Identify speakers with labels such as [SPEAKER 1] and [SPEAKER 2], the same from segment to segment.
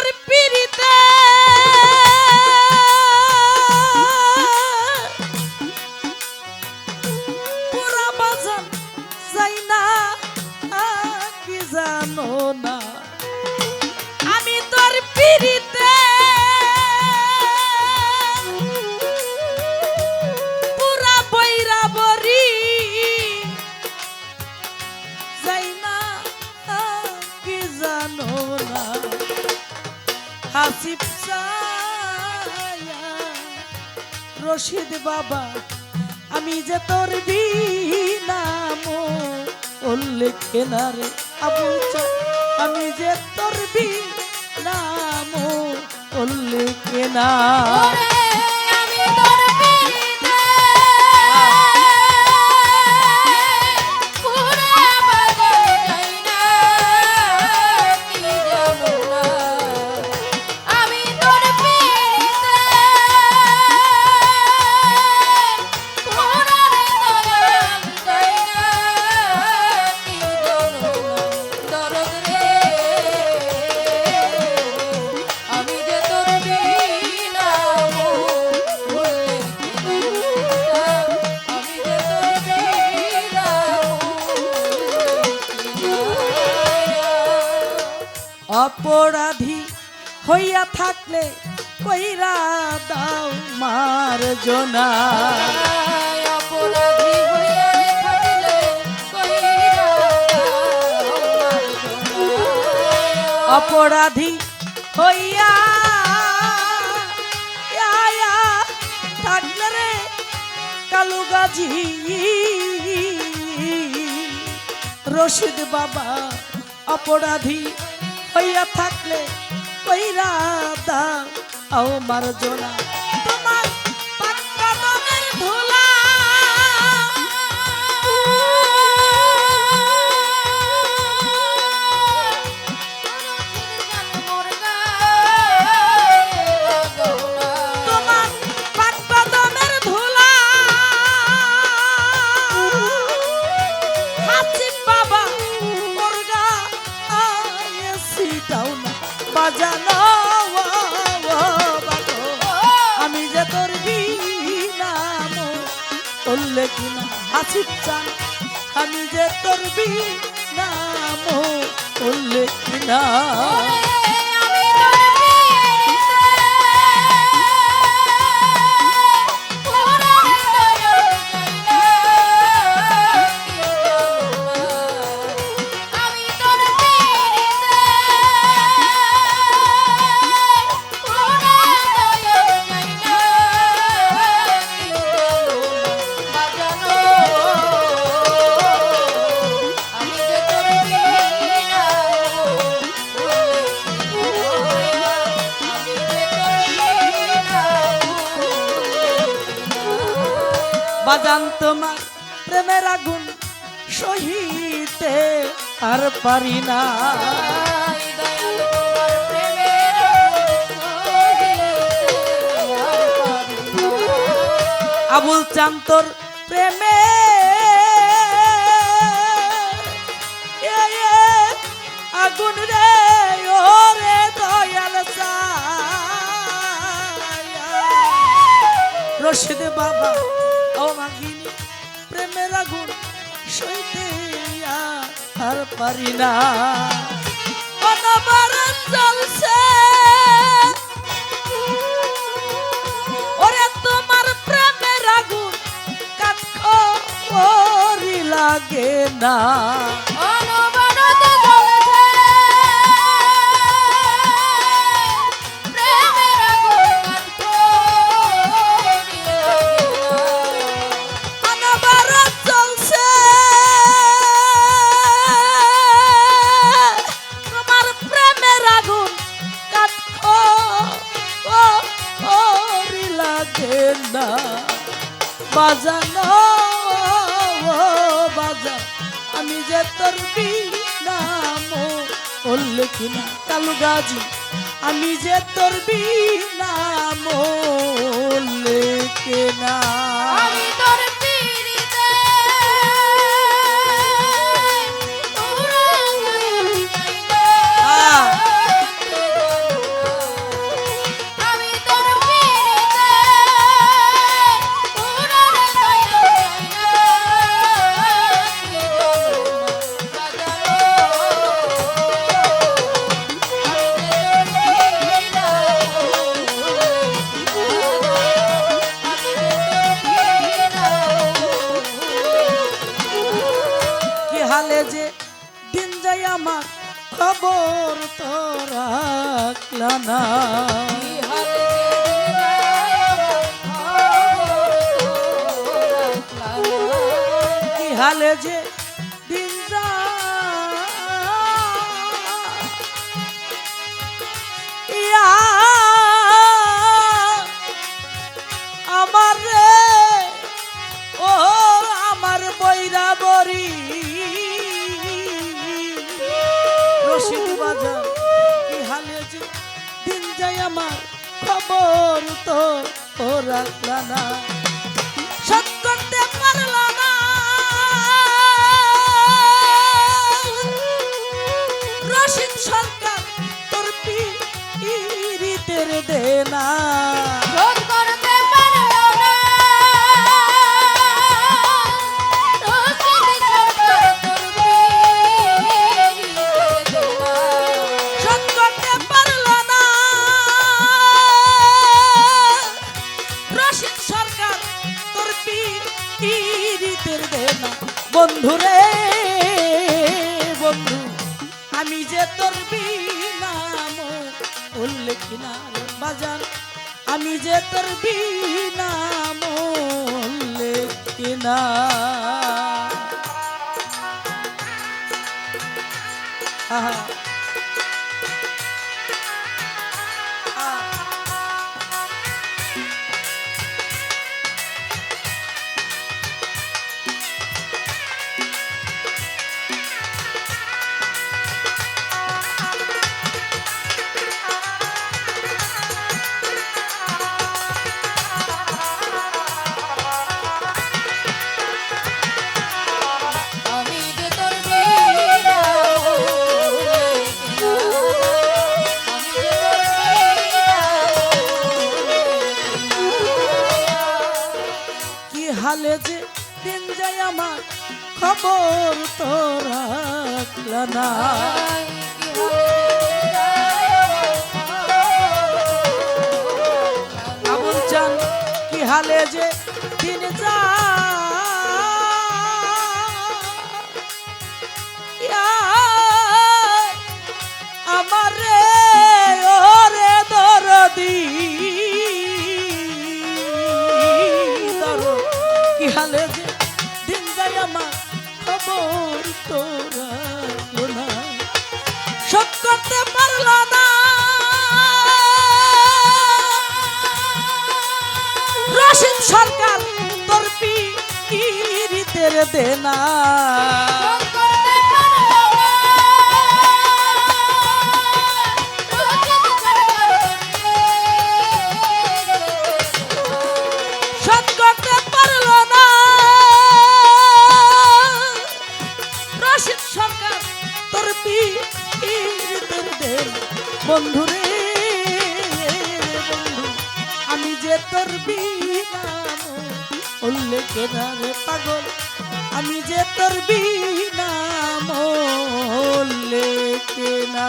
[SPEAKER 1] তোর পিড়িতে রশিদ বাবা, আমি যে তোর নাম উল্লেখে রে আবু আমি যে তোর নাম উল্লেখে না। অপরাধী হইয়া থাকলে কইরা দাও মার জনা।
[SPEAKER 2] অপরাধী হইয়া থাকলে কইরা
[SPEAKER 1] অপরাধী হইয়া থাকলে রে কালু গাজী রশিদ বাবা অপরাধী হইয়া কইরা দা আও মার জোনা হাসিব চান আমি যে তোর নাম বললে কিনা বাজান তোমার প্রেমের আগুন সহিতে আর পারি না
[SPEAKER 2] প্রেমের।
[SPEAKER 1] আবুল চান্তর প্রেমে আগুন সইতে আর পারি না। অনবরত চলছে ওরে তোমার প্রেমের আগুন কাঠরি লাগে না। তোর নাম বললে কিনা কালু গাজি আমি যে তোর নাম বললে কিনা
[SPEAKER 2] হালে খবর তো রাখল না।
[SPEAKER 1] হালে যে খবর তো ও রাখলা না। শোধ করতে পারল না। সরকার তোর পিরিতের দেনা। আমি যে তোর বিনাম উল্লেখ নাম বাজার আমি যে তোর বিনাম উল্লেখ না। আহা। খবর তো রাখলা না। আবুল চান কি হালে যে দিন যায়। আমার রে ওরে দরদি। কি হালে সরকার তোর পিরিতের দেনা। দেনা বন্ধুরে, বন্ধু, আমি যে তোর বিনাম উল্লেখ না রে পাগল, আমি যে তোর বিনাম উল্লেখ না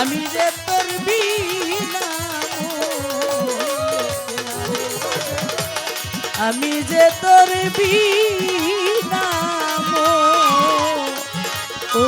[SPEAKER 1] আমি যে তোর আমি যে তোর নাম ও